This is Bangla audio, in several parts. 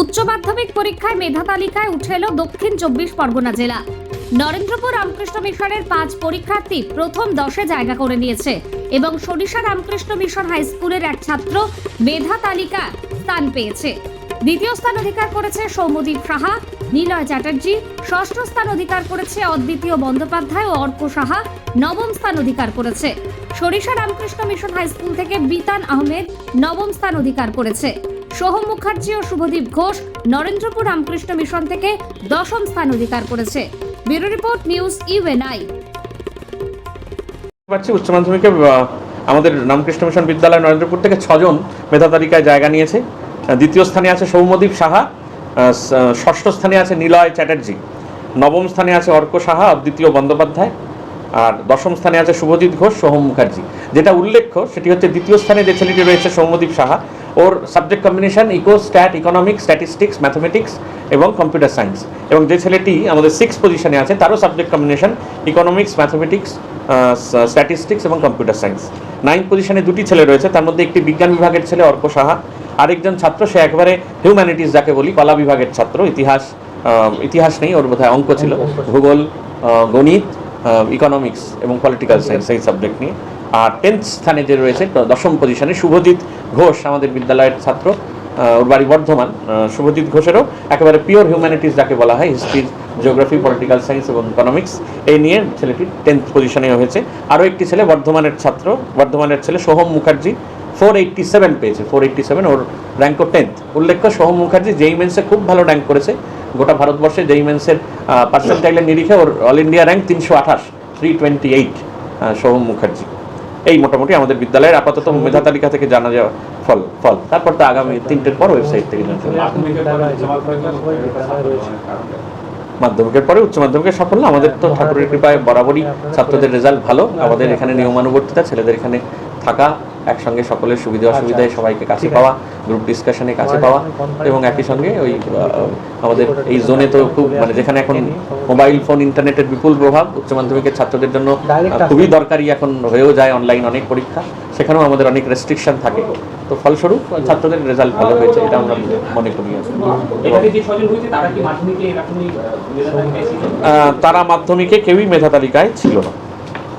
উচ্চ মাধ্যমিক পরীক্ষায় মেধা তালিকায় উঠে এলো দক্ষিণ চব্বিশ পরগনা জেলা। নরেন্দ্রপুর রামকৃষ্ণ মিশনের পাঁচ পরীক্ষার্থী প্রথম দশে জায়গা করে নিয়েছে এবং সরিষা রামকৃষ্ণ মিশন হাই স্কুলের এক ছাত্র মেধা তালিকা স্থান পেয়েছে। দ্বিতীয় স্থান অধিকার করেছে সৌমদীপ সাহা, নীলয় চ্যাটার্জি, ষষ্ঠ স্থান অধিকার করেছে অদ্বিতীয় বন্দ্যোপাধ্যায় ও অর্ক সাহা, নবম স্থান অধিকার করেছে। সরিষা রামকৃষ্ণ মিশন হাই স্কুল থেকে বিতান আহমেদ নবম স্থান অধিকার করেছে। সোহম মুখার্জি ও শুভদীপ ঘোষ, নরেন্দ্রপুর রামকৃষ্ণ মিশন থেকে দশম স্থান অধিকার করেছে। Bureau report news UNI. পাচ্ছি উচ্চ মাধ্যমিকে আমাদের রামকৃষ্ণ মিশন বিদ্যালয় নরেন্দ্রপুর থেকে ছজন মেধা তালিকায় জায়গা নিয়েছে। দ্বিতীয় স্থানে আছে সৌম্যদীপ সাহা ষষ্ঠ স্থানে আছে নিলয় চ্যাটার্জি, নবম স্থানে আছে অর্ক সাহা দ্বিতীয় বন্দ্যোপাধ্যায়, আর দশম স্থানে আছে শুভজিৎ ঘোষ, সোহম মুখার্জি। যেটা উল্লেখ্য, সেটি হচ্ছে দ্বিতীয় স্থানে যে ছেলেটি রয়েছে সৌম্যদীপ সাহা ওর subject combination eco stat economics statistics mathematics এবং কম্পিউটার সায়েন্স এবং যে ছেলেটি আমাদের সিক্স পজিশনে আছে তারও subject combination economics mathematics statistics এবং কম্পিউটার সায়েন্স নাইন পজিশনে দুটি ছেলে রয়েছে তার মধ্যে একটি বিজ্ঞান বিভাগের ছেলে অর্ক সাহা। আরেকজন ছাত্র সে একবারে হিউম্যানিটিস যাকে বলি কলা বিভাগের ছাত্র ইতিহাস ইতিহাস নেই ওর বোধহয় অঙ্ক ছিল। ভূগোল গণিত ইকোনমিক্স এবং পলিটিক্যাল সায়েন্স এই সাবজেক্ট নিয়ে। আর টেন্থ স্থানে যে রয়েছে দশম পজিশনে শুভজিৎ ঘোষ, আমাদের বিদ্যালয়ের ছাত্র ওর বাড়ি বর্ধমান। শুভজিৎ ঘোষেরও একেবারে পিওর হিউম্যানিটিস যাকে বলা হয় হিস্ট্রি জিওগ্রাফি পলিটিক্যাল সায়েন্স এবং ইকোনমিক্স এই নিয়ে ছেলেটি টেন্থ পজিশনে হয়েছে। আরও একটি ছেলে বর্ধমানের ছাত্র, বর্ধমানের ছেলে Soham Mukherjee four eighty seven পেয়েছে ফোর এইটটি সেভেন ওর র্যাঙ্ক টেন্থ উল্লেখ্য, সোহম মুখার্জি যেই মেন্সে খুব ভালো র্যাঙ্ক করেছে, গোটা ভারতবর্ষে যেই মেন্সের পার্সেন্টাইলের নিরিখে ওর অল ইন্ডিয়া র্যাঙ্ক তিনশো আঠাশ three twenty eight Soham Mukherjee. এই মোটামুটি আমাদের বিদ্যালয়ের আপাতত মেধা তালিকা থেকে জানা যাওয়া ফল ফল। তারপর তো আগামী তিনটের পর ওয়েবসাইট থেকে জানতে। মাধ্যমিকের পরে উচ্চ মাধ্যমিকের সাফল্য আমাদের তো ঠাকুরের কৃপায় বরাবরই ছাত্রদের রেজাল্ট ভালো। আমাদের এখানে নিয়মানুবর্তিতা ছেলেদের এখানে থাকা একসঙ্গে সকলের সুবিধা অসুবিধায় সবাইকে কাছে পাওয়া গ্রুপ ডিসকাশনে কাছে পাওয়া এবং একই সঙ্গে ওই আমাদের এই জোনে তো খুব মানে যেখানে এখন মোবাইল ফোন ইন্টারনেটের বিপুল প্রভাব উচ্চ মাধ্যমিকের ছাত্রদের জন্য খুবই দরকারি এখন হয়েও যায় অনলাইন অনেক পরীক্ষা। সেখানেও আমাদের অনেক রেস্ট্রিকশন থাকে। তো ফলস্বরূপ ছাত্রদের রেজাল্ট ভালো হয়েছে এটা আমরা মনে করি। তারা মাধ্যমিকে কেউই মেধা তালিকায় ছিল না।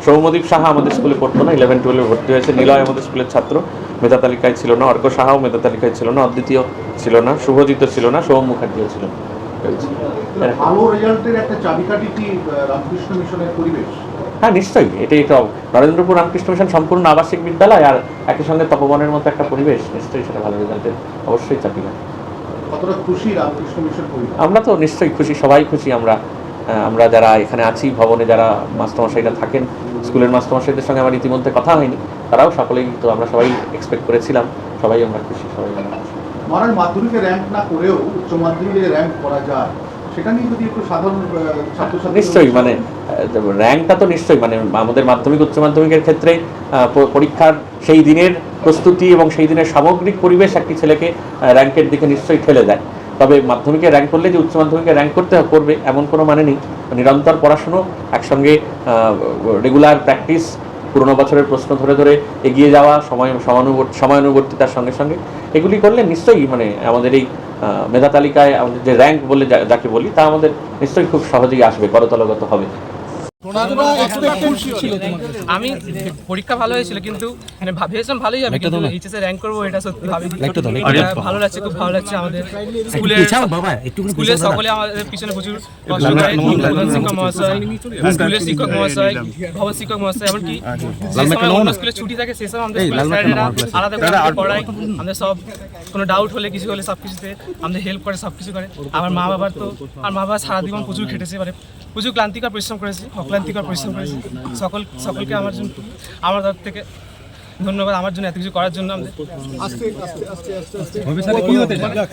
সৌমদীপ সাহা আমাদের স্কুলে পড়তো না ইলেভেন টুয়েলভে ভর্তি হয়েছে। নিলয় আমাদের স্কুলের ছাত্র মেধা তালিকায় ছিল না। অর্ক সাহাও মেধা তালিকায় ছিল না। অদ্বিতীয় ছিল না। শুভজিৎ ছিল না। সোহম মুখার্জিও ছিল না। ভালো রেজাল্টের একটা চাবিকাঠি কি রামকৃষ্ণ মিশনের পরিবেশ? হ্যাঁ নিশ্চয়ই। এটাই তো নরেন্দ্রপুর রামকৃষ্ণ মিশন সম্পূর্ণ আবাসিক বিদ্যালয় আর একই সঙ্গে তপবনের মতো একটা পরিবেশ। নিশ্চয়ই সেটা ভালো রেজাল্টের অবশ্যই চাপিকা কতটা খুশি রামকৃষ্ণ মিশন আমরা তো নিশ্চয়ই খুশি সবাই খুশি আমরা। আমরা যারা এখানে আছি ভবনে যারা মাস্টারমশাইরা থাকেন স্কুলের মাস্টারমশাইদের সঙ্গে আমার ইতিমধ্যে কথা হয়নি তারাও সকলেই তো আমরা সবাই এক্সপেক্ট করেছিলাম সবাই আমরা খুশি সবাই আমরা মাধ্যমিকে র্যাঙ্ক না করেও উচ্চ মাধ্যমিকে র্যাঙ্ক করা যায় সেটা নিয়ে যদি একটু সাধারণ নিশ্চয়ই মানে র্যাঙ্কটা তো নিশ্চয়ই মানে আমাদের মাধ্যমিক উচ্চ মাধ্যমিকের ক্ষেত্রে পরীক্ষার সেই দিনের প্রস্তুতি এবং সেই দিনের সামগ্রিক পরিবেশ একটি ছেলেকে র্যাঙ্কের দিকে নিশ্চয়ই ঠেলে দেয়। তবে মাধ্যমিকে র্যাঙ্ক করলে যে উচ্চ মাধ্যমিকে র্যাঙ্ক করতে করবে, এমন কোনো মানে নেই। নিরন্তর পড়াশুনো, একসঙ্গে রেগুলার প্র্যাকটিস পুরোনো বছরের প্রশ্ন ধরে ধরে এগিয়ে যাওয়া, সময়, সমানুবর্তী, সময়ানুবর্তিতার সঙ্গে সঙ্গে এগুলি করলে নিশ্চয়ই মানে আমাদের এই মেধা তালিকায় আমাদের যে র্যাঙ্ক বলে যাকে বলি, তা আমাদের নিশ্চয়ই খুব সহজেই আসবে, করতলগত হবে। আমি পরীক্ষা ভালো হয়েছিল কিন্তু মানে ভেবেছিলাম ভালোই হবে কিন্তু এইচএসে র্যাঙ্ক করব এটা সত্যি ভাবিনি ভালো লাগছে খুব ভালো লাগছে আমাদের স্কুলের স্কুলের সকলে আমাদের পিছনে প্রচুর শিক্ষক মহাশয় স্কুলের শিক্ষক মহাশয় ভবন শিক্ষক মহাশয় এমনকি অন্য স্কুলে ছুটি থাকে সময় আমাদের আলাদা করে পড়ায় আমাদের সব কোনো ডাউট হলে কিছু হলে সব কিছুতে আমাদের হেল্প করে সব কিছু করে আমার মা বাবার তো আর মা বাবা সারা জীবন প্রচুর খেটেছে মানে প্রচুর ক্লান্তিকর পরিশ্রম করেছি অক্লান্তিকর পরিশ্রম করেছি। সকল সকলকে আমার জন্য আমার তরফ থেকে ধন্যবাদ আমার জন্য এত কিছু করার জন্য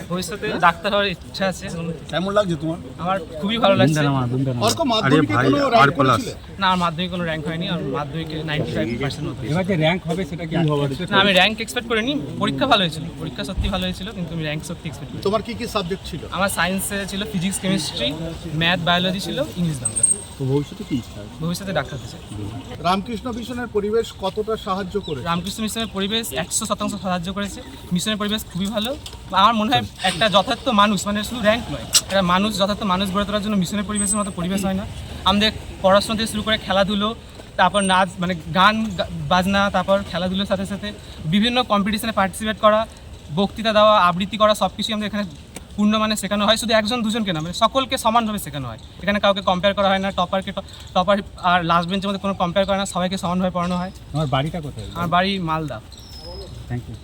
ভবিষ্যতে ডাক্তার হওয়ার ইচ্ছা আছে। কেমন লাগছে তোমার? আমার খুবই ভালো লাগছে। না আমার মাধ্যমিক কোনো র্যাঙ্ক হয়নি আর মাধ্যমিকে নাইনটি ফাইভ পার্সেন্ট র্যাঙ্ক হবে সেটা কি না আমি র্যাঙ্ক এক্সপেক্ট করিনি পরীক্ষা ভালো হয়েছিল পরীক্ষা সত্যি ভালো হয়েছিল কিন্তু আমি র্যাঙ্ক সত্যি এক্সপেক্ট তোমার কি কি সাবজেক্ট ছিল? আমার সায়েন্সে ছিল ফিজিক্স কেমিস্ট্রি ম্যাথ বায়োলজি ছিল ইংলিশ বাংলা। তো ভবিষ্যতে কি ইচ্ছা আছে? ভবিষ্যতে ডাক্তার হতে চাই। রামকৃষ্ণ মিশনের পরিবেশ কতটা সাহায্য করে রামকৃষ্ণ মিশনের পরিবেশ একশো শতাংশ সাহায্য করেছে। মিশনের পরিবেশ খুবই ভালো। আমার মনে হয় একটা যথার্থ মানুষ মানে শুধু র্যাঙ্ক নয় একটা মানুষ যথার্থ মানুষ গড়ে তোলার জন্য মিশনের পরিবেশের মতো পরিবেশ হয় না। আমাদের পড়াশোনা থেকে শুরু করে খেলাধুলো তারপর নাচ মানে গান বাজনা তারপর খেলাধুলোর সাথে সাথে বিভিন্ন কম্পিটিশনে পার্টিসিপেট করা বক্তৃতা দেওয়া আবৃত্তি করা সব কিছুই আমাদের এখানে পূর্ণ মানে শেখানো হয় শুধু একজন দুজনকে না মানে সকলকে সমানভাবে শেখানো হয়। এখানে কাউকে কম্পেয়ার করা হয় না টপারকে টপার আর লাস্ট বেঞ্চের মধ্যে কোনো কম্পেয়ার করে না সবাইকে সমানভাবে পড়ানো হয়। আমার বাড়িটা কোথায়? আমার বাড়ি মালদা। Thank you